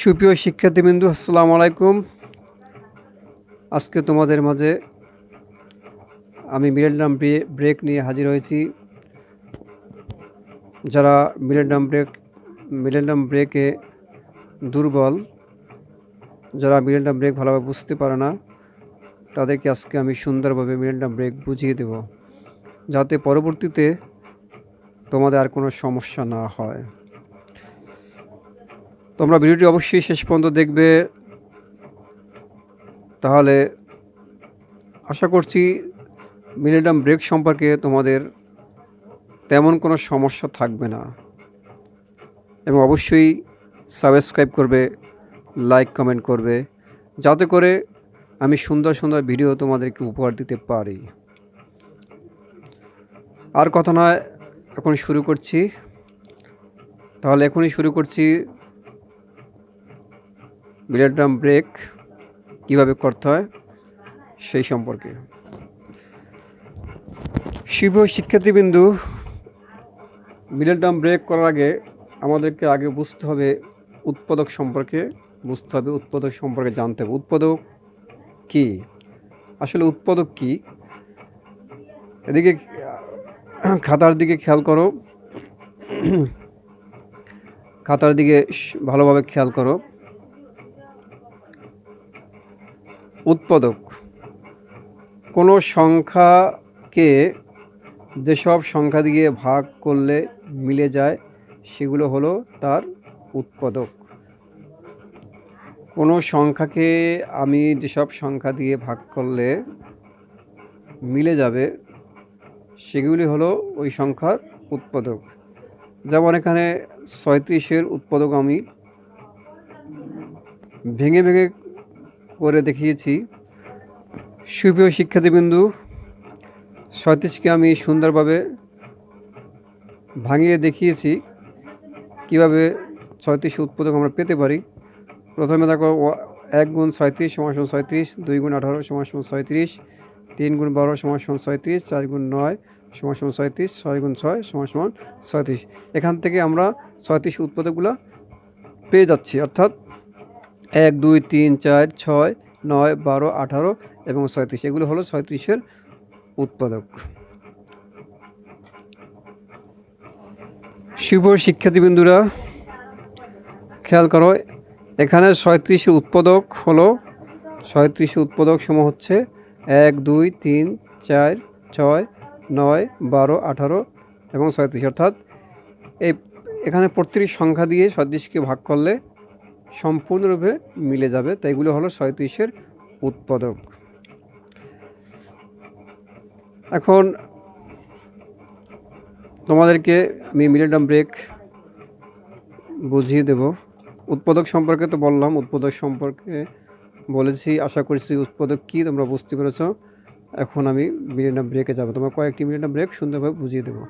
সুপ্রিয় শিক্ষার্থীবৃন্দু, আসসালামু আলাইকুম। আজকে তোমাদের মাঝে আমি মিলেনিয়াম ব্রেক নিয়ে হাজির হয়েছি। যারা মিলেনিয়াম ব্রেক মিলেনিয়াম ব্রেকে দুর্বল, যারা মিলেনিয়াম ব্রেক ভালোভাবে বুঝতে পারে না, তাদেরকে আজকে আমি সুন্দরভাবে মিলেনিয়াম ব্রেক বুঝিয়ে দেব, যাতে পরবর্তীতে তোমাদের আর কোনো সমস্যা না হয়। তোমরা ভিডিওটি অবশ্যই শেষ পর্যন্ত দেখবে। তাহলে আশা করছি মিনিটাম ব্রেক সম্পর্কে তোমাদের তেমন কোনো সমস্যা থাকবে না। এবং অবশ্যই সাবস্ক্রাইব করবে, লাইক, কমেন্ট করবে, যাতে করে আমি সুন্দর সুন্দর ভিডিও তোমাদেরকে উপহার দিতে পারি। আর কথা নয়, এখন শুরু করছি। তাহলে এখনই শুরু করছি মিলেটাম ব্রেক কীভাবে করতে হয় সেই সম্পর্কে। শিব শিক্ষার্থীবিন্দু মিলেটাম ব্রেক করার আগে আমাদেরকে আগে বুঝতে হবে উৎপাদক সম্পর্কে, বুঝতে হবে উৎপাদক সম্পর্কে জানতে হবে। উৎপাদক কি? আসলে উৎপাদক কি? এদিকে খাতার দিকে খেয়াল করো। খাতার দিকে ভালোভাবে খেয়াল করো। উৎপাদক। কোনো সংখ্যাকে যেসব সংখ্যা দিয়ে ভাগ করলে মিলে যায়, সেগুলো হলো তার উৎপাদক। কোনো সংখ্যাকে আমি যেসব সংখ্যা দিয়ে ভাগ করলে মিলে যাবে, সেগুলি হলো ওই সংখ্যার উৎপাদক। যেমন এখানে ছয়ত্রিশের উৎপাদক আমি ভেঙে ভেঙে করে দেখিয়েছি। সুপ্রিয় শিক্ষার্থীবিন্দু, সতীশকে আমি সুন্দরভাবে ভাঙিয়ে দেখিয়েছি। কীভাবে ছয়ত্রিশ উৎপাদক আমরা পেতে পারি? প্রথমে দেখো, এক গুণ ছয়ত্রিশ সমান ছয়ত্রিশ, দুই গুণ আঠারো সমান ছয়ত্রিশ, তিন গুণ বারো সমান ছয়ত্রিশ, চার গুণ নয় সমান ছয়ত্রিশ, ছয় গুণ ছয় সমান সমান ছয়ত্রিশ। এখান থেকে আমরা ছয়ত্রিশ উৎপাদকগুলো পেয়ে যাচ্ছি। অর্থাৎ এক, দুই, তিন, চার, ছয়, নয়, বারো, আঠারো এবং ছয়ত্রিশ। এগুলো হলো ছয়ত্রিশের উৎপাদক। শুভ শিক্ষার্থীবৃন্দুরা, খেয়াল করো, এখানে ছয়ত্রিশের উৎপাদক হলো ছয়ত্রিশের উৎপাদক সমূহ হচ্ছে এক, দুই, তিন, চার, ছয়, নয়, বারো, আঠারো এবং ছয়ত্রিশ। অর্থাৎ এই এখানে প্রত্যেক সংখ্যা দিয়ে ছয়ত্রিশকে ভাগ করলে সম্পূর্ণরূপে মিলে যাবে। তাই এগুলো হলো ছয়ত্রিশের উৎপাদক। এখন তোমাদেরকে আমি মিলেটাম ব্রেক বুঝিয়ে দেব। উৎপাদক সম্পর্কে তো বললাম, উৎপাদক সম্পর্কে বলেছি। আশা করছি উৎপাদক কী তোমরা বুঝতে পেরেছ। এখন আমি মিলেটাম ব্রেকে যাব। তোমার কয়েকটি মিলেটাম ব্রেক সুন্দরভাবে বুঝিয়ে দেবো।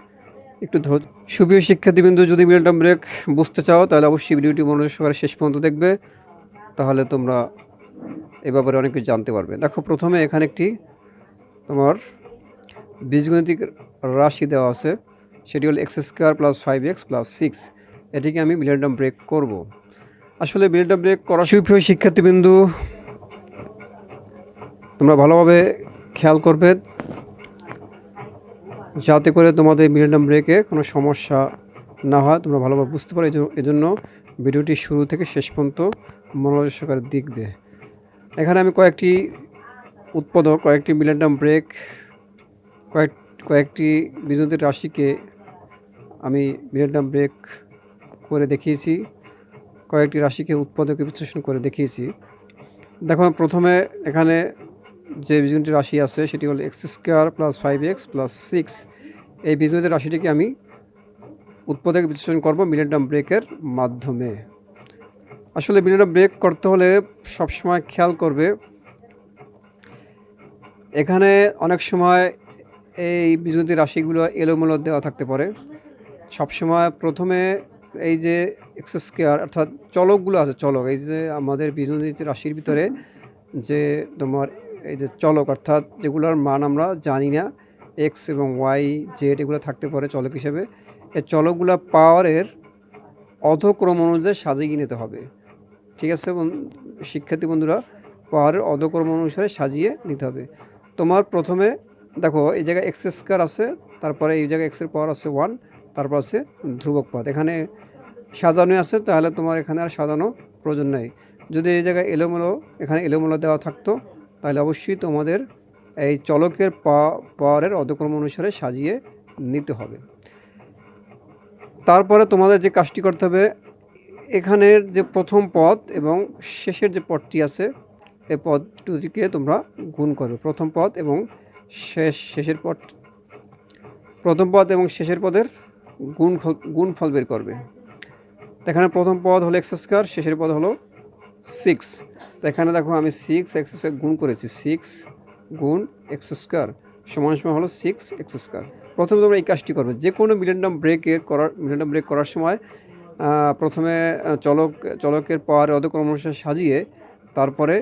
একটু ধৈর্য সুপ্রিয় শিক্ষার্থীবৃন্দু, যদি মিলটাম ব্রেক বুঝতে চাও, তাহলে অবশ্যই ভিডিওটি মনোযোগ শেষ পর্যন্ত দেখবে। তাহলে তোমরা এ ব্যাপারে অনেক কিছু জানতে পারবে। দেখো, প্রথমে এখানে একটি তোমার বীজগণিতিক রাশি দেওয়া আছে। সেটি হল x square plus five x plus six এটিকে আমি মিলেটাম ব্রেক করব। আসলে মিলেটাম ব্রেক করা সুপ্রিয় শিক্ষার্থীবৃন্দু, তোমরা ভালোভাবে খেয়াল করবে। যাতে করে তোমাদের মিলেটাম ব্রেকে কোনো সমস্যা না হয়, তোমরা ভালোভাবে বুঝতে পারো। এজন্য ভিডিওটি শুরু থেকে শেষ পর্যন্ত মনোযোগ সহকারে দেখবে। এখানে আমি কয়েকটি উৎপাদক, কয়েকটি মিলেটাম ব্রেক কয়েক কয়েকটি বিজনেসের রাশিকে আমি মিলেটাম ব্রেক করে দেখিয়েছি, কয়েকটি রাশিকে উৎপাদকে বিশ্লেষণ করে দেখিয়েছি। দেখো, প্রথমে এখানে যে বীজগণিতের রাশি আছে, সেটি হলো x square plus five x plus six এই বীজগণিতের রাশিটিকে আমি উৎপাদক বিশ্লেষণ করব মিলেটাম ব্রেকের মাধ্যমে। আসলে মিলেটাম ব্রেক করতে হলে সবসময় খেয়াল করবে, এখানে অনেক সময় এই বীজগণিতের রাশিগুলো এলোমেলো দেওয়া থাকতে পারে। সবসময় প্রথমে এই যে এক্স স্কোয়ার অর্থাৎ চলকগুলো আছে, চলক, এই যে আমাদের বীজগণিত রাশির ভিতরে যে তোমার এই যে চলক, অর্থাৎ যেগুলোর মান আমরা জানি না এক্স এবং ওয়াই জেড এগুলো থাকতে পারে চলক হিসেবে, এই চলকগুলো পাওয়ারের অধক্রম অনুযায়ী সাজিয়ে নিতে হবে। ঠিক আছে শিক্ষার্থী বন্ধুরা, পাওয়ারের অধক্রম অনুসারে সাজিয়ে নিতে হবে। তোমার প্রথমে দেখো, এই জায়গায় এক্স স্কোয়ার আছে, তারপরে এই জায়গায় এক্সের পাওয়ার আছে ওয়ান তারপর আছে ধ্রুবক পদ এখানে সাজানো আছে, তাহলে তোমার এখানে আর সাজানো প্রয়োজন নেই। যদি এই জায়গায় এলোমেলো, এখানে এলোমেলো দেওয়া থাকতো তাহলে অবশ্যই তোমাদের এই চলকের পাওয়ারের অধক্রম অনুসারে সাজিয়ে নিতে হবে। তারপরে তোমাদের যে কাজটি করতে হবে, এখানের যে প্রথম পদ এবং শেষের যে পদটি আছে এই পদ দুটিকে তোমরা গুণ করবে প্রথম পদ এবং শেষ, শেষের পদ। প্রথম পদ এবং শেষের পদের গুণ, গুণফল বের করবে। এখানে প্রথম পদ হলো এক্স স্কোয়ার, শেষের পদ হলো সিক্স। তো এখানে দেখো আমি সিক্স এক্স স্কোয়ার গুণ করেছি। সিক্স গুণ এক্স স্কোয়ার সমান সমান হলো সিক্স এক্স স্কোয়ার। প্রথমে তোমরা এই কাজটি করবে। যে কোনো মিলেন্ডাম ব্রেকে করার মিলেন্ডাম ব্রেক করার সময় প্রথমে চলক, চলকের পাওয়ার অধক্রম অনুসারে সাজিয়ে তারপরে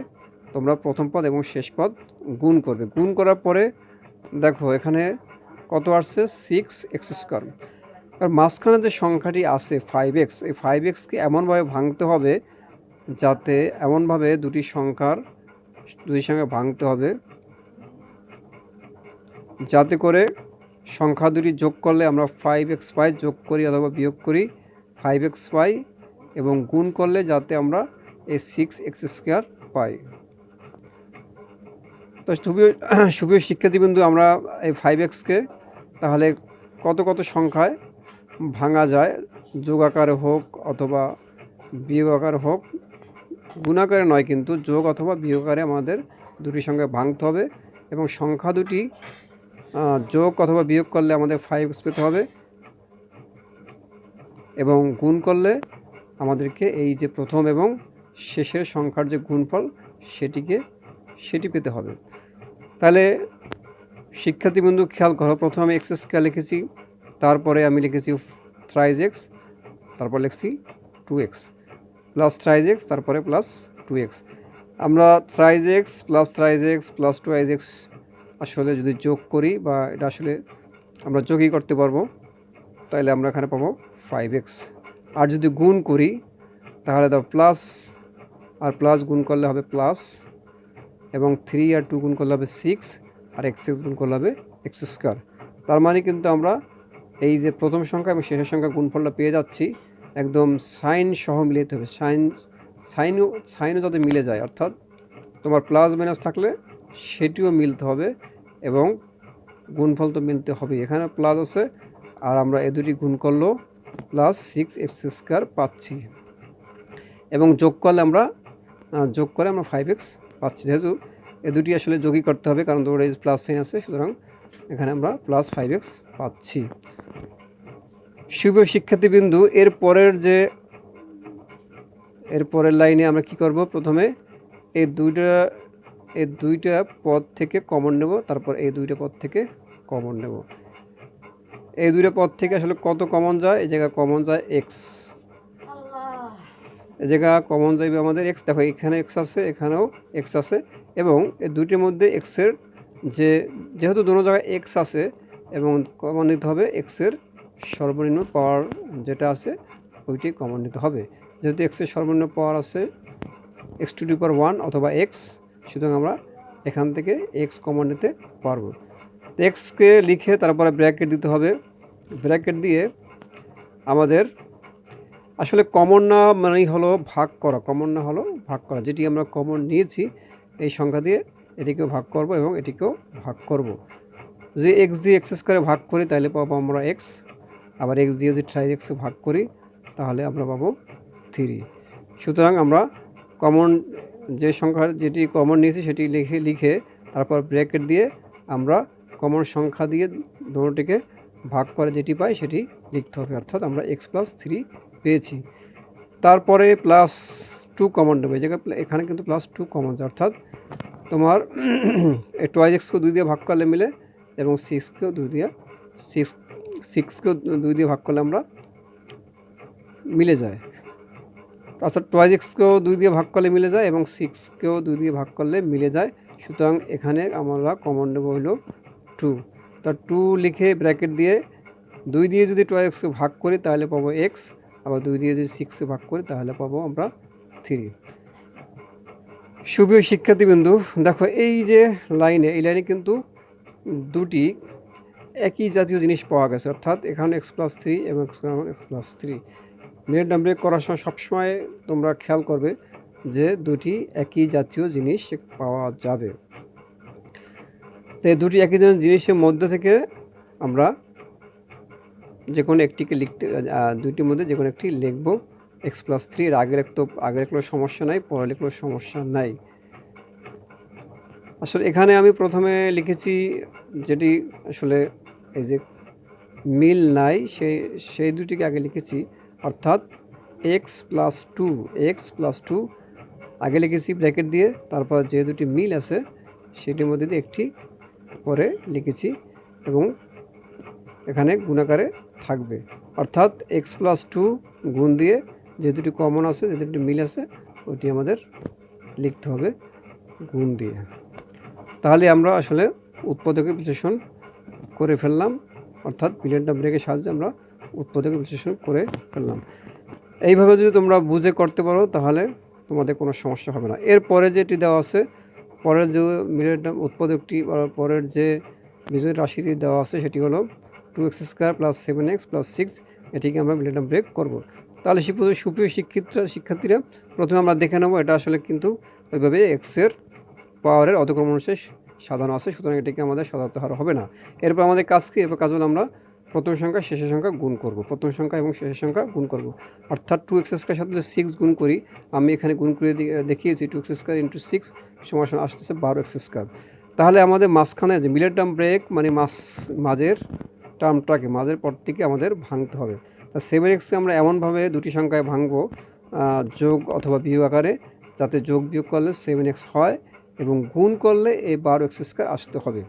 তোমরা প্রথম পদ এবং শেষ পদ গুণ করবে। গুণ করার পরে দেখো এখানে কত আসছে? Six x square. আর মাঝখানে যে সংখ্যাটি আছে ফাইভ এক্স এই ফাইভ এক্সকে এমনভাবে ভাঙতে হবে যাতে এমনভাবে দুটি সংখ্যার, দুটি সংখ্যা ভাঙতে হবে, যাতে করে সংখ্যা দুটি যোগ করলে আমরা ফাইভ এক্স পাই যোগ করি অথবা বিয়োগ করি ফাইভ এক্স পাই এবং গুণ করলে যাতে আমরা এই সিক্স এক্স স্কোয়ার পাই। তো সুপ্রিয় সুপ্রিয় শিক্ষার্থীবৃন্দু, আমরা এই ফাইভ এক্সকে তাহলে কত কত সংখ্যায় ভাঙা যায়, যোগ আকারে হোক অথবা বিয়োগ আকারে হোক গুণাকারে নয়, কিন্তু যোগ অথবা বিয়োগারে আমাদের দুটি সংখ্যা ভাঙতে হবে এবং সংখ্যা দুটি যোগ অথবা বিয়োগ করলে আমাদের ফাইভ এক্স পেতে হবে এবং গুণ করলে আমাদেরকে এই যে প্রথম এবং শেষের সংখ্যার যে গুণফল সেটিকে, সেটি পেতে হবে। তাহলে শিক্ষার্থীবন্ধু খেয়াল করো, প্রথমে এক্স স্কোয়ার লিখেছি, তারপরে আমি লিখেছি থ্রাইজ এক্স তারপর লিখছি two x plus thrice x তারপরে প্লাস টু এক্স আমরা thrice x plus thrice x plus twice x আসলে যদি যোগ করি বা এটা আসলে আমরা যোগই করতে পারব তাহলে আমরা এখানে পাবো ফাইভ এক্স আর যদি গুণ করি, তাহলে দাও প্লাস আর প্লাস গুণ করলে হবে প্লাস এবং থ্রি আর টু গুণ করলে হবে সিক্স আর এক্স এক্স গুণ করলে হবে এক্স স্কোয়ার তার মানে কিন্তু আমরা এই যে প্রথম সংখ্যা এবং শেষের সংখ্যা গুণফলটা পেয়ে যাচ্ছি একদম সাইন সহ মিলাতে হবে সাইন, সাইনও সাইনও যাতে মিলে যায়, অর্থাৎ তোমার প্লাস মাইনাস থাকলে সেটিও মিলতে হবে এবং গুণফল তো মিলতে হবে এখানে প্লাস আছে, আর আমরা এ দুটি গুণ করলেও প্লাস সিক্স এক্স স্কোয়ার পাচ্ছি। এবং যোগ করলে আমরা যোগ করে আমরা ফাইভ এক্স পাচ্ছি। যেহেতু এ দুটি আসলে যোগই করতে হবে, কারণ দৌড়ে প্লাস সাইন আছে, সুতরাং এখানে আমরা প্লাস ফাইভ এক্স পাচ্ছি। শুভ শিক্ষার্থীবিন্দু এর পরের যে এর পরের লাইনে আমরা কি করব? প্রথমে এই দুইটা এই দুইটা পদ থেকে কমন নেব তারপর এই দুইটা পদ থেকে কমন নেব। এই দুইটা পদ থেকে আসলে কত কমন যায়? এই জায়গায় কমন যায় এক্স এই জায়গা কমন যাইবে আমাদের এক্স দেখো এখানে এক্স আছে এখানেও এক্স আছে এবং এই দুইটির মধ্যে এক্সের যে যেহেতু দুটো জায়গায় এক্স আছে এবং কমন নিতে হবে এক্সের সর্বনিম্ন পাওয়ার যেটা আছে ওইটি কমন নিতে হবে। যেহেতু এক্সের সর্বনিম্ন পাওয়ার আছে x to the power one অথবা এক্স সুতরাং আমরা এখান থেকে এক্স কমন নিতে পারব। এক্সকে লিখে তারপরে ব্র্যাকেট দিতে হবে। ব্র্যাকেট দিয়ে আমাদের আসলে কমন না মানেই হলো ভাগ করা। কমন না হলো ভাগ করা। যেটি আমরা কমন নিয়েছি, এই সংখ্যা দিয়ে এটিকেও ভাগ করব এবং এটিকেও ভাগ করব। যে এক্স দিয়ে এক্স স্কোয়ারে ভাগ করি, তাহলে পাবো আমরা এক্স আবার এক্স দিয়ে যদি ট্রাই এক্সে ভাগ করি, তাহলে আমরা পাবো থ্রি সুতরাং আমরা কমন যে সংখ্যার যেটি কমন নিয়েছি সেটি লিখে লিখে তারপর ব্র্যাকেট দিয়ে আমরা কমন সংখ্যা দিয়ে দুটোটিকে ভাগ করে যেটি পাই সেটি লিখতে হবে। অর্থাৎ আমরা এক্স প্লাস থ্রি পেয়েছি। তারপরে প্লাস টু কমন নেবে। জায়গায় এখানে কিন্তু প্লাস টু কমন অর্থাৎ তোমার টোয়াইজ এক্সকেও দুই দিয়ে ভাগ করলে মিলে এবং সিক্সকেও দুই দিয়ে সিক্স সিক্সকেও দুই দিয়ে ভাগ করলে আমরা মিলে যায়। অর্থাৎ টোয়াইজ এক্সকেও দুই দিয়ে ভাগ করলে মিলে যায় এবং সিক্সকেও দুই দিয়ে ভাগ করলে মিলে যায়। সুতরাং এখানে আমরা কমন নেব হলো টু তা টু লিখে ব্র্যাকেট দিয়ে দুই দিয়ে যদি টোয়াইজ এক্সকে ভাগ করি তাহলে পাবো এক্স আবার দুই দিয়ে যদি সিক্সে ভাগ করি তাহলে পাবো আমরা থ্রি সুপ্রিয় শিক্ষার্থীবৃন্দু, দেখো এই যে লাইনে এই লাইনে কিন্তু দুটি একই জাতীয় জিনিস পাওয়া গেছে, অর্থাৎ এখানে এক্স প্লাস থ্রি এবং x plus three minute number করার সময় সবসময় তোমরা খেয়াল করবে যে দুটি একই জাতীয় জিনিস পাওয়া যাবে। তো দুটি একই জিনিসের মধ্যে থেকে আমরা যে কোনো একটিকে লিখতে দুইটির মধ্যে যে কোনো একটি লিখব। এক্স প্লাস থ্রি এর আগে লিখতে আগে লিখলেও সমস্যা নাই পরে লিখলেও সমস্যা নাই। আসলে এখানে আমি প্রথমে লিখেছি যেটি আসলে এই যে মিল নাই, সেই সেই দুটিকে আগে লিখেছি। অর্থাৎ x plus two x plus two আগে লিখেছি ব্র্যাকেট দিয়ে, তারপর যে দুটি মিল আছে, সেটির মধ্যে দিয়ে একটি পরে লিখেছি এবং এখানে গুণাকারে থাকবে। অর্থাৎ এক্স প্লাস টু গুণ দিয়ে যে দুটি কমন আছে, যে দুটি মিল আছে, ওটি আমাদের লিখতে হবে গুণ দিয়ে। তাহলে আমরা আসলে উৎপাদকের বিশ্লেষণ করে ফেললাম। অর্থাৎ পিরিয়ডটা ব্রেকের সাহায্যে আমরা উৎপাদকের বিশ্লেষণ করে ফেললাম। এইভাবে যদি তোমরা বুঝে করতে পারো, তাহলে তোমাদের কোনো সমস্যা হবে না। এরপরে যেটি দেওয়া আছে, পরের যে মিলের উৎপাদকটি পরের যে বিজয় রাশিটি দেওয়া আছে, সেটি হলো two x square plus seven x plus six এটিকে আমরা মিলেটা ব্রেক করব। তাহলে সুপ্রিয় সুপ্রিয় শিক্ষিতরা, শিক্ষার্থীরা, প্রথমে আমরা দেখে নেব এটা আসলে কিন্তু ওইভাবে এক্সের পাওয়ারের অধক্রম অনুসারে সাজানো আছে, সুতরাং এটিকে আমাদের সাজাতে হার হবে না। এরপর আমাদের কাজ কি? এরপর কাজ হলো আমরা প্রথম সংখ্যা, শেষের সংখ্যা গুণ করব। প্রথম সংখ্যা এবং শেষের সংখ্যা গুণ করব। অর্থাৎ টু এক্স স্কোয়ার সাথে সিক্স গুণ করি, আমি এখানে গুণ করে দেখিয়েছি two x square into six সমান আসতেছে বারো এক্স স্কোয়ার তাহলে আমাদের মাঝখানে যে মিলের টার্ম ব্রেক মানে মাস মাঝের টার্মটাকে মাঝের পরটিকে আমাদের ভাঙতে হবে। তা সেভেন এক্সকে আমরা এমনভাবে দুটি সংখ্যায় ভাঙবো যোগ অথবা বিয়োগ আকারে, যাতে যোগ বিয়োগ করলে সেভেন এক্স হয়। এবং গুণ করলে এই বারো এক্স স্কোয়ার আসতে হবে।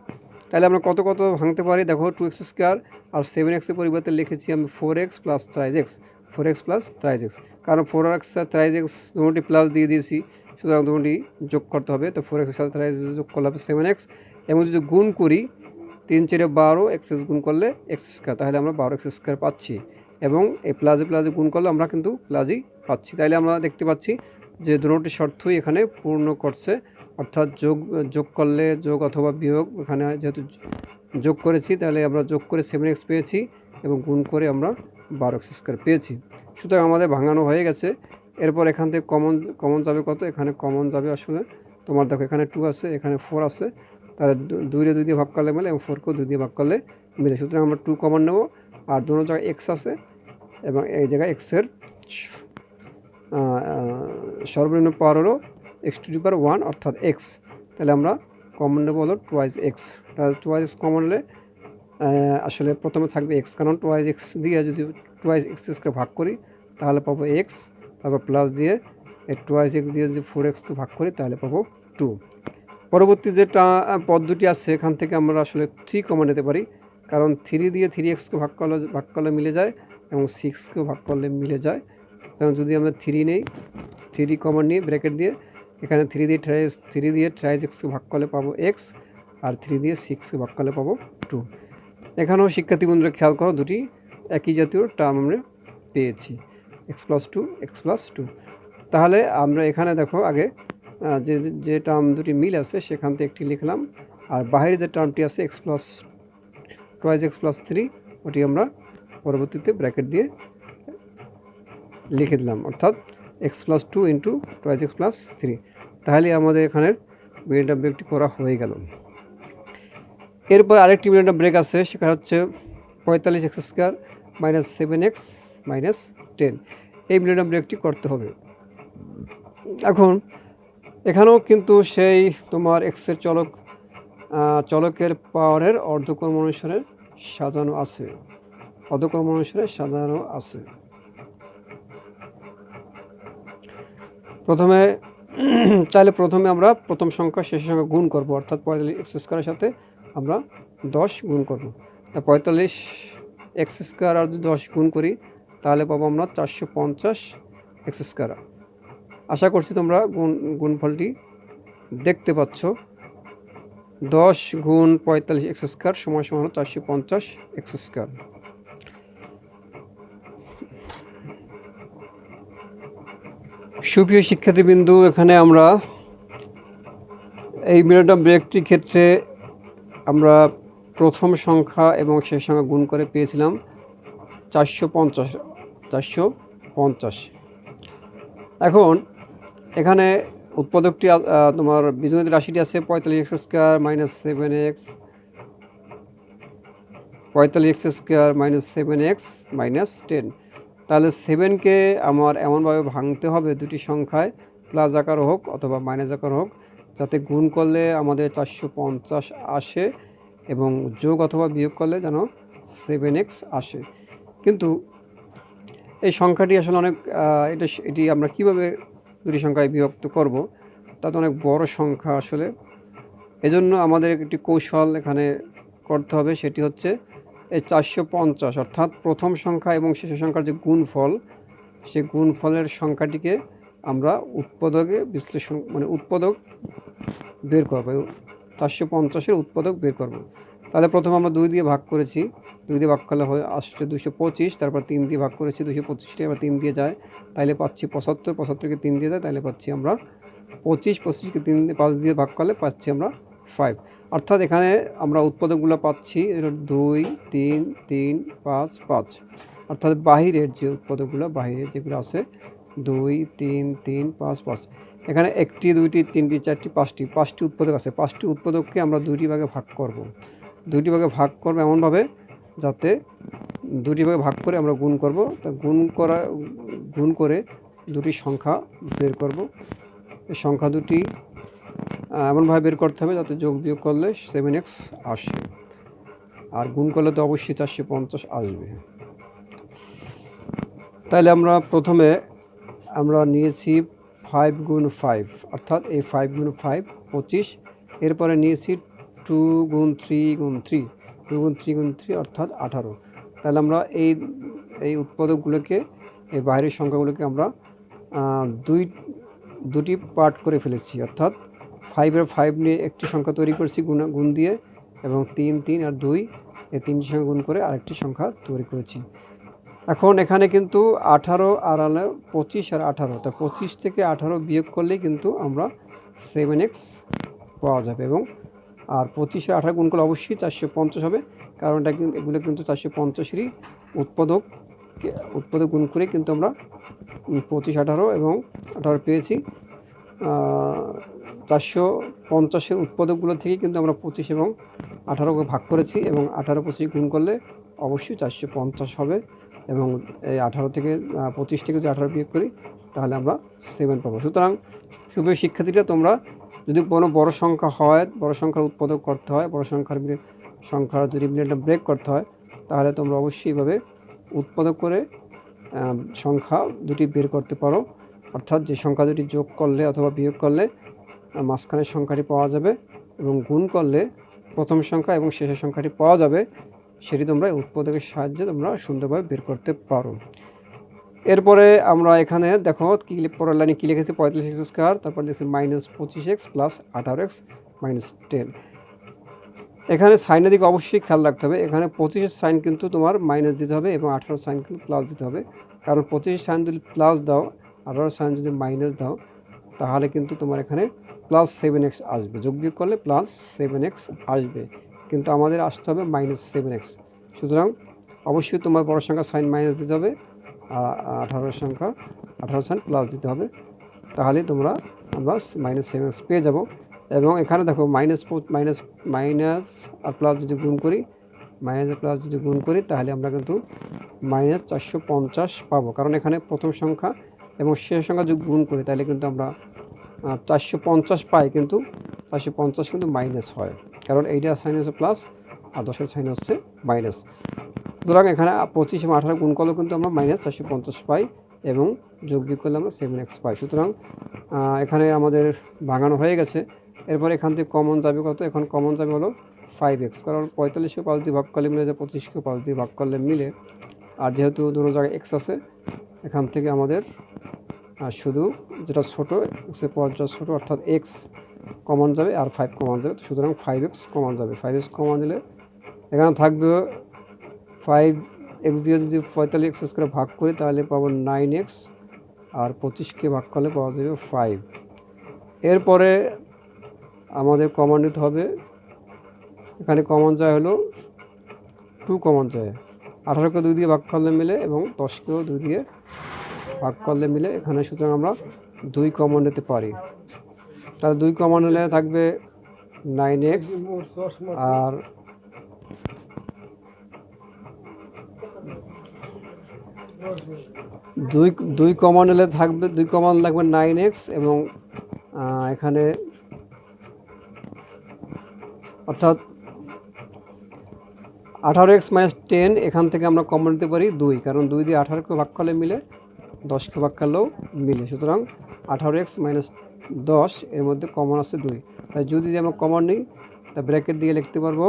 তাহলে আমরা কত কত ভাঙতে পারি? দেখো টু এক্স স্কোয়ার আর সেভেন এক্সের পরিবর্তে লিখেছি আমি four x plus thrice x four x plus thrice x কারণ ফোর এক্স আর থ্রাইজ এক্স দুটি প্লাস দিয়ে দিয়েছি, সুতরাং দুটি যোগ করতে হবে। তো ফোর এক্সের সাথে থ্রাইজ যোগ করলে হবে সেভেন এক্স এবং যদি গুণ করি, তিন চারে বারো এক্স এক্স গুণ করলে এক্স স্কোয়ার। তাহলে আমরা বারো এক্স স্কোয়ার পাচ্ছি। এবং এই প্লাজে প্লাজে গুণ করলে আমরা কিন্তু প্লাজই পাচ্ছি। তাইলে আমরা দেখতে পাচ্ছি যে দুটি শর্তই এখানে পূর্ণ করছে। অর্থাৎ যোগ যোগ করলে যোগ অথবা বিয়োগ এখানে যেহেতু যোগ করেছি, তাহলে আমরা যোগ করে সেভেন এক্স পেয়েছি এবং গুণ করে আমরা বারো এক্স স্কোয়ার পেয়েছি। সুতরাং আমাদের ভাঙানো হয়ে গেছে। এরপর এখান থেকে কমন কমন যাবে কত? এখানে কমন যাবে আসলে তোমার দেখো এখানে টু আছে, এখানে ফোর আছে। তাহলে দু- দুইরে দুই দিয়ে ভাগ করলে মেলে এবং ফোরকেও দুই দিয়ে ভাগ করলে মিলে। সুতরাং আমরা টু কমন নেব। আর দুটো জায়গায় এক্স আছে এবং এই জায়গায় এক্সের সর্বনিম্ন পাওয়ার হলো x to the power one অর্থাৎ এক্স তাহলে আমরা কমন নেব হলো twice x twice x common হলে আসলে প্রথমে থাকবে এক্স কারণ টুয়াইজ এক্স দিয়ে যদি টুয়াইজ এক্স এক্সকে ভাগ করি, তাহলে পাবো এক্স তারপর প্লাস দিয়ে এই টুয়াইজ এক্স দিয়ে যদি ফোর এক্সকে ভাগ করি, তাহলে পাবো টু পরবর্তী যেটা পদ্ধতি আছে, এখান থেকে আমরা আসলে থ্রি কমন নিতে পারি, কারণ থ্রি দিয়ে থ্রি এক্সকে ভাগ করলে ভাগ করলে মিলে যায় এবং সিক্সকেও ভাগ করলে মিলে যায়। কারণ যদি আমরা থ্রি নেই থ্রি কমন নিই ব্র্যাকেট দিয়ে এখানে থ্রি দিয়ে ট্রাইজ থ্রি দিয়ে ট্রাইজ এক্সকে ভাগ করলে পাবো এক্স আর থ্রি দিয়ে সিক্সকে ভাগ করলে পাবো টু এখানেও শিক্ষার্থী বন্ধুরা খেয়াল করো, দুটি একই জাতীয় টার্ম আমরা পেয়েছি। X plus two x plus two তাহলে আমরা এখানে দেখো আগে যে যে টার্ম দুটি মিল আছে সেখান থেকে একটি লিখলাম, আর বাইরে যে টার্মটি আছে x plus twice x plus three ওটি আমরা পরবর্তীতে ব্র্যাকেট দিয়ে লিখে দিলাম। অর্থাৎ x plus two into twice x plus three তাহলে আমাদের এখানের বিলিয়নটা ব্রেকটি করা হয়ে গেল। এরপর আরেকটি বিলিয়নটা ব্রেক আছে সেটা হচ্ছে পঁয়তাল্লিশ x square minus seven x minus ten এই বিলিয়নটা ব্রেকটি করতে হবে। এখন এখানেও কিন্তু সেই তোমার এক্সের চলক চলকের পাওয়ারের অর্ধকর্ম অনুসারে সাজানো আছে। অর্ধকর্ম অনুসারে সাজানো আছে। প্রথমে, তাহলে প্রথমে আমরা প্রথম সংখ্যা শেষ সংখ্যা গুণ করব, অর্থাৎ পঁয়তাল্লিশ এক্স স্কোয়ারের সাথে আমরা দশ গুণ করব। তা পঁয়তাল্লিশ এক্স স্কোয়ার আর যদি দশ গুণ করি, তাহলে পাবো আমরা চারশো পঞ্চাশ এক্স স্কোয়ার আশা করছি তোমরা গুণ, গুণফলটি দেখতে পাচ্ছ। দশ গুণ পঁয়তাল্লিশ এক্স স্কোয়ার সমান সমান চারশো পঞ্চাশ এক্স স্কোয়ার সুপ্রিয় শিক্ষার্থীবৃন্দু, এখানে আমরা এই মিনিটাম ব্রেকটির ক্ষেত্রে আমরা প্রথম সংখ্যা এবং শেষ সংখ্যা গুণ করে পেয়েছিলাম চারশো পঞ্চাশ চারশো পঞ্চাশ। এখন এখানে উৎপাদকটি তোমার বীজগণিত রাশিটি আছে পঁয়তাল্লিশ x square minus seven x, পঁয়তাল্লিশ x square minus seven x minus ten. তাহলে সেভেনকে আমার এমনভাবে ভাঙতে হবে দুটি সংখ্যায় প্লাস আকার হোক অথবা মাইনাস আকার হোক, যাতে গুণ করলে আমাদের চারশো পঞ্চাশ আসে এবং যোগ অথবা বিয়োগ করলে যেন সেভেন এক্স আসে। কিন্তু এই সংখ্যাটি আসলে অনেক এটা এটি আমরা কীভাবে দুটি সংখ্যায় বিভক্ত করব, তা তো অনেক বড় সংখ্যা আসলে। এজন্য আমাদের একটি কৌশল এখানে করতে হবে, সেটি হচ্ছে এই চারশো পঞ্চাশ, অর্থাৎ প্রথম সংখ্যা এবং শেষ সংখ্যার যে গুণফল, সেই গুণফলের সংখ্যাটিকে আমরা উৎপাদকে বিশ্লেষণ মানে উৎপাদক বের করব চারশো পঞ্চাশের উৎপাদক বের করব। তাহলে প্রথম আমরা দুই দিয়ে ভাগ করেছি, দুই দিয়ে ভাগ করলে হয় আসছে দুশো পঁচিশ, তারপর তিন দিয়ে ভাগ করেছি দুশো পঁচিশটা, এবার তিন দিয়ে যায়, তাইলে পাচ্ছি পঁচাত্তর, পঁচাত্তরকে তিন দিয়ে যায় তাহলে পাচ্ছি আমরা পঁচিশ, পঁচিশকে তিন দিয়ে, পাঁচ দিয়ে ভাগ করলে পাচ্ছি আমরা ফাইভ অর্থাৎ এখানে আমরা উৎপাদকগুলো পাচ্ছি দুই, তিন তিন, পাঁচ পাঁচ। অর্থাৎ বাহিরের যে উৎপাদকগুলো বাহিরে যেগুলো আছে, দুই, তিন তিন, পাঁচ পাঁচ। এখানে একটি, দুইটি, তিনটি, চারটি, পাঁচটি পাঁচটি উৎপাদক আছে। পাঁচটি উৎপাদককে আমরা দুটি ভাগে ভাগ করব। দুটি ভাগে ভাগ করব এমনভাবে যাতে দুটি ভাগে ভাগ করে আমরা গুণ করব। তা গুণ করা, গুণ করে দুটি সংখ্যা বের করব। সংখ্যা দুটি এমনভাবে বের করতে হবে যাতে যোগ বিয়োগ করলে সেভেন এক্স আসে। আর গুণ করলে তো অবশ্যই চারশো পঞ্চাশ আসবে। তাহলে আমরা প্রথমে আমরা নিয়েছি ফাইভ গুণ ফাইভ অর্থাৎ এই ফাইভ গুণ ফাইভ পঁচিশ, এরপরে নিয়েছি টু গুণ থ্রি গুণ থ্রি টু গুণ থ্রি গুণ থ্রি অর্থাৎ আঠারো। তাহলে আমরা এই এই উৎপাদকগুলোকে, এই বাইরের সংখ্যাগুলোকে আমরা দুই, দুটি পার্ট করে ফেলেছি, অর্থাৎ ফাইভের ফাইভ নিয়ে একটি সংখ্যা তৈরি করেছি গুণ গুণ দিয়ে এবং তিন তিন আর দুই এই তিনটি সংখ্যা গুণ করে আরেকটি সংখ্যা তৈরি করেছি। এখন এখানে কিন্তু আঠারো আর হলো পঁচিশ আর আঠারো, তা পঁচিশ থেকে আঠারো বিয়োগ করলেই কিন্তু আমরা সেভেন এক্স পাওয়া যাবে এবং আর পঁচিশ আর আঠারো গুণ করলে অবশ্যই চারশো পঞ্চাশ হবে কারণ এটা কিন্তু এগুলো কিন্তু চারশো পঞ্চাশেরই উৎপাদক। উৎপাদক গুণ করে কিন্তু আমরা পঁচিশ, আঠারো এবং আঠারো পেয়েছি। চারশো পঞ্চাশের উৎপাদকগুলো থেকে কিন্তু আমরা পঁচিশ এবং আঠারোকে ভাগ করেছি এবং আঠারো পঁচিশ গুণ করলে অবশ্যই চারশো পঞ্চাশ হবে এবং এই আঠারো থেকে পঁচিশ থেকে যদি আঠারো বিয়োগ করি, তাহলে আমরা সেভেন পাবো। সুতরাং শুভ শিক্ষার্থীরা, তোমরা যদি কোনো বড় সংখ্যা হয়, বড় সংখ্যার উৎপাদক করতে হয়, বড় সংখ্যার সংখ্যার যদি মিনিটটা ব্রেক করতে হয়, তাহলে তোমরা অবশ্যই এভাবে উৎপাদক করে সংখ্যা দুটি বের করতে পারো। অর্থাৎ যে সংখ্যা দুটি যোগ করলে অথবা বিয়োগ করলে মাঝখানের সংখ্যাটি পাওয়া যাবে এবং গুণ করলে প্রথম সংখ্যা এবং শেষের সংখ্যাটি পাওয়া যাবে, সেটি তোমরা উৎপাদকের সাহায্যে তোমরা সুন্দরভাবে বের করতে পারো। এরপরে আমরা এখানে দেখো কি পরের লাইনে কী লিখেছি? পঁয়তাল্লিশ এক্স স্কোয়ার তারপর দেখছি মাইনাস পঁচিশ এক্স প্লাস আঠারো এক্স মাইনাস টেন এখানে সাইনের দিকে অবশ্যই খেয়াল রাখতে হবে। এখানে পঁচিশের সাইন কিন্তু তোমার মাইনাস দিতে হবে এবং আঠারো সাইন কিন্তু প্লাস দিতে হবে। কারণ পঁচিশের সাইন যদি প্লাস দাও আঠারোর সাইন যদি মাইনাস দাও, তাহলে কিন্তু তোমার এখানে প্লাস সেভেন এক্স আসবে। যোগ বিয়োগ করলে প্লাস সেভেন এক্স আসবে। কিন্তু আমাদের আসতে হবে মাইনাস সেভেন এক্স সুতরাং অবশ্যই তোমার বড় সংখ্যা সাইন মাইনাস দিতে হবে, আর আঠারোর সংখ্যা, আঠারো সাইন প্লাস দিতে হবে। তাহলে তোমরা, আমরা মাইনাস সেভেন এক্স পেয়ে যাব। এবং এখানে দেখো মাইনাস মাইনাস মাইনাস আর প্লাস যদি গুণ করি মাইনাস প্লাস যদি গুণ করি, তাহলে আমরা কিন্তু মাইনাস চারশো পঞ্চাশ পাবো। কারণ এখানে প্রথম সংখ্যা এবং শেষ সংখ্যা যদি গুণ করি, তাহলে কিন্তু আমরা চারশো পঞ্চাশ পাই, কিন্তু চারশো পঞ্চাশ কিন্তু মাইনাস হয়। কারণ এইটা সাইন হচ্ছে প্লাস আর দশের সাইন হচ্ছে মাইনাস সুতরাং এখানে পঁচিশ এবং আঠারো গুণ করলেও কিন্তু আমরা মাইনাস চারশো পঞ্চাশ পাই এবং যোগ বিয়োগ করলে আমরা সেভেন এক্স পাই। সুতরাং এখানে আমাদের ভাঙানো হয়ে গেছে। এরপর এখান থেকে কমন যাবে কত? এখন কমন যাবে হলো ফাইভ এক্স কারণ পঁয়তাল্লিশকে পাঁচ দিয়ে ভাগ করলে মিলে যায় পঁচিশকে পাঁচ দিয়ে ভাগ করলে মিলে আর যেহেতু দুটো জায়গায় এক্স আছে এখান থেকে আমাদের আহ, শুধু যেটা ছোটো পর যেটা ছোটো অর্থাৎ এক্স কমন যাবে আর ফাইভ কমন যাবে। সুতরাং ফাইভ এক্স কমন যাবে। ফাইভ এক্স কমন দিলে এখানে থাকবে ফাইভ এক্স দিয়ে যদি পঁয়তাল্লিশ এক্স করে ভাগ করি তাহলে পাবো নাইন এক্স আর পঁচিশকে ভাগ করলে পাওয়া যাবে ফাইভ এরপরে আমাদের কমন নিতে হবে। এখানে কমন যায় হলো টু কমন যায়। আঠারোকে দুই দিয়ে ভাগ করলে মিলে এবং দশকেও দুই দিয়ে ভাগ করলে মিলে, এখানে সুতরাং আমরা দুই কমন নিতে পারি। তাহলে দুই কমন নিলে থাকবে নাইন এক্স আর দুই দুই কমন এলে থাকবে, দুই কমন লাগবে নাইন এক্স এবং এখানে অর্থাৎ আঠারো এক্স মাইনাস টেন এখান থেকে আমরা কমন নিতে পারি দুই, কারণ দুই দিয়ে আঠারোকে ভাগ করলে মিলে দশকে ভাগ করলেও মিলে। সুতরাং আঠারো এক্স মাইনাস দশ, এর মধ্যে কমন আছে দুই। তাই যদি আমরা কমন নিই, তা ব্র্যাকেট দিয়ে লিখতে পারব।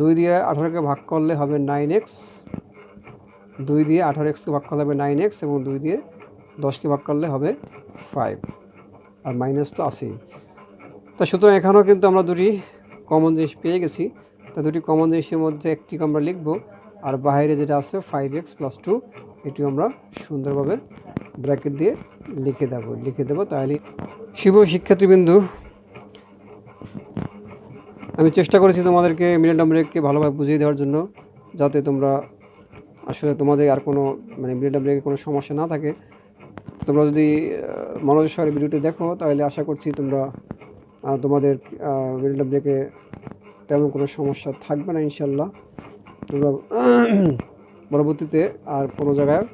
দুই দিয়ে আঠারোকে ভাগ করলে হবে নাইন এক্স। দুই দিয়ে আঠারো এক্সকে ভাগ করলে হবে নাইন এক্স এবং দুই দিয়ে দশকে ভাগ করলে হবে ফাইভ আর মাইনাস তো আছেই। তা সুতরাং এখানেও কিন্তু আমরা দুটি কমন জিনিস পেয়ে গেছি। তা দুটি কমন জিনিসের মধ্যে একটি আমরা লিখব, আর বাইরে যেটা আছে ফাইভ এক্স প্লাস টু এটিও আমরা সুন্দরভাবে ব্র্যাকেট দিয়ে লিখে দেব, লিখে দেবো। তাহলে শিব শিক্ষার্থীবৃন্দু, আমি চেষ্টা করেছি তোমাদেরকে মিডল ব্রেককে ভালোভাবে বুঝিয়ে দেওয়ার জন্য, যাতে তোমরা আসলে তোমাদের আর কোনো মানে মিডল ব্রেকে কোনো সমস্যা না থাকে। তোমরা যদি মনোযোগ ভিডিওটি দেখো, তাহলে আশা করছি তোমরা তোমাদের মিডল ব্রেকে তেমন কোনো সমস্যা থাকবে না ইনশাল্লাহ। পরবর্তীতে আর কোনো জায়গায়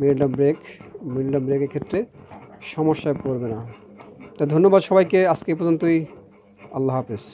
মিডল ব্রেক মিডল ব্রেকের ক্ষেত্রে সমস্যায় পড়বে না। তা ধন্যবাদ সবাইকে, আজকে পর্যন্তই। আল্লাহ হাফেজ।